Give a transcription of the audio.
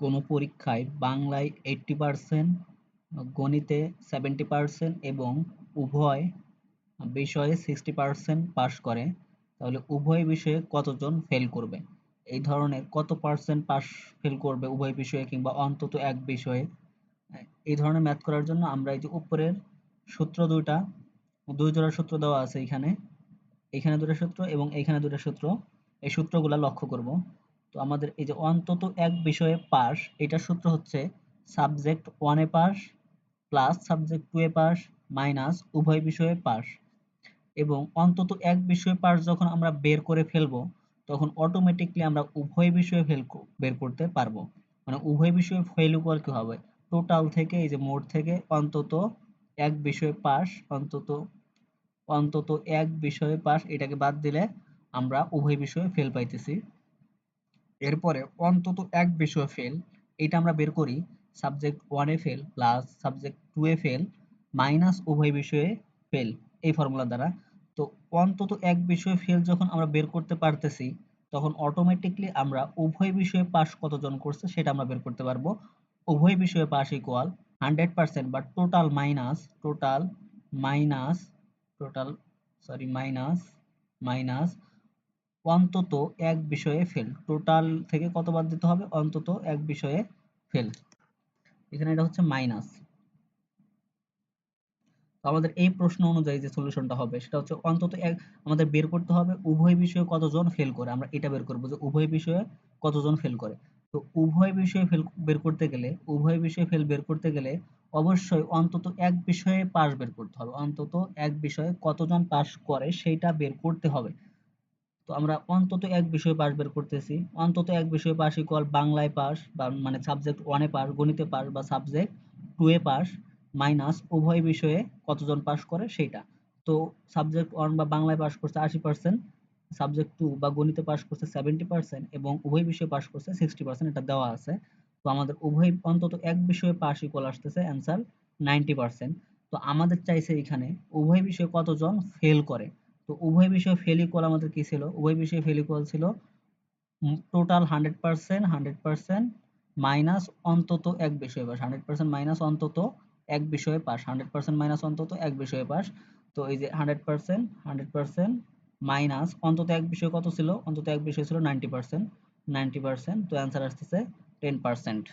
কোনো পরীক্ষায় বাংলায় এইট্টি পার্সেন্ট গণিতে সেভেন্টি পার্সেন্ট এবং উভয় বিষয়ে সিক্সটি পার্সেন্ট পাস করে, তাহলে উভয় বিষয়ে কতজন ফেল করবে? এই ধরনের কত পার্সেন্ট পাস ফেল করবে উভয় বিষয়ে কিংবা অন্তত এক বিষয়ে? এই ধরনের ম্যাথ করার জন্য আমরা এই যে উপরের সূত্র দুইটা, দুই জোড়া সূত্র দেওয়া আছে এখানে এখানে দুটো সূত্র এবং এখানে দুটো সূত্র, এই সূত্রগুলো লক্ষ্য করব। তো আমাদের এই যে অন্তত এক বিষয়ে পাস এটা সূত্র হচ্ছে সাবজেক্ট ওয়ানে পাস প্লাস সাবজেক্ট টু এ পাস মাইনাস উভয় বিষয়ে পাস এবং অন্তত এক বিষয়ে পাস যখন আমরা বের করে ফেলব, তখন অটোমেটিকলি আমরা উভয় বিষয়ে ফেল বের করতে পারব। মানে উভয় বিষয়ে ফেল উপর কি হবে? টোটাল থেকে, এই যে মোট থেকে অন্তত এক বিষয়ে পাস অন্তত অন্তত এক বিষয়ে পাস এটাকে বাদ দিলে আমরা উভয় বিষয়ে ফেল পাইতেছি। এরপরে অন্তত এক বিষয়ে ফেল এটা আমরা বের করি সাবজেক্ট ওয়ানে ফেল প্লাস সাবজেক্ট টু এ ফেল মাইনাস উভয় বিষয়ে ফেল এই ফর্মুলা দ্বারা। তো অন্তত এক বিষয়ে ফেল যখন আমরা বের করতে পারতেছি, তখন অটোমেটিকলি আমরা উভয় বিষয়ে পাস কতজন করছে সেটা আমরা বের করতে পারব। উভয় বিষয়ে পাস ইকুয়াল হান্ড্রেড পার্সেন্ট বা total minus total minus total sorry minus minus অন্তত এক বিষয়ে ফেল টোটাল থেকে কত বাদ দিতে হবে? অন্তত এক বিষয়ে ফেল এখানে এটা হচ্ছে মাইনাস আমাদের এই প্রশ্ন অনুযায়ী যে সলিউশনটা হবে, সেটা হচ্ছে অন্তত এক, আমাদের বের করতে হবে উভয় বিষয়ে কতজন ফেল করে? আমরা এটা বের করব যে উভয় বিষয়ে কতজন ফেল করে। তো উভয় বিষয়ে ফেল বের করতে গেলে, উভয় বিষয়ে ফেল বের করতে গেলে অবশ্যই অন্তত এক বিষয়ে পাস বের করতে হবে। অন্তত এক বিষয়ে কতজন পাস করে সেটা বের করতে হবে। তো আমরা অন্তত এক বিষয়ে পাস বের করতেছি। অন্তত এক বিষয়ে পাস ইকুয়াল বাংলায় পাস বা মানে সাবজেক্ট ওয়ানে পাস গণিতে পাস বা সাবজেক্ট টু এ পাস মাইনাস উভয় বিষয়ে কতজন পাশ করে সেটা তো সাবজেক্ট ওয়ান বা বাংলায় পাস করছে আশি পার্সেন্ট সাবজেক্ট টু বা গণিতে পাশ করছে সেভেন্টি পার্সেন্ট এবং উভয় বিষয়ে পাশ করছে সিক্সটি পার্সেন্ট এটা দেওয়া আছে। তো আমাদের উভয়, অন্তত এক বিষয়ে পাস ইকুয়াল আসতেছে অ্যান্সার নাইনটি পার্সেন্ট তো আমাদের চাইছে এখানে উভয় বিষয়ে কতজন ফেল করে? তো উভয় বিষয়ে ফেল ইকুয়াল আমাদের কি ছিল? উভয় বিষয়ে ফেল ইকুয়াল ছিল total hundred percent hundred percent minus অন্তত এক বিষয়ে পাস হান্ড্রেড পার্সেন্ট মাইনাস অন্তত এক বিষয়ে পাস হান্ড্রেড পার্সেন্ট মাইনাস অন্তত এক বিষয়ে পাস তো এই যে hundred percent hundred percent minus অন্তত এক বিষয়ে কত ছিল? অন্তত এক বিষয় ছিল নাইনটি পার্সেন্ট নাইনটি পার্সেন্ট তো অ্যান্সার আসতেছে টেন পার্সেন্ট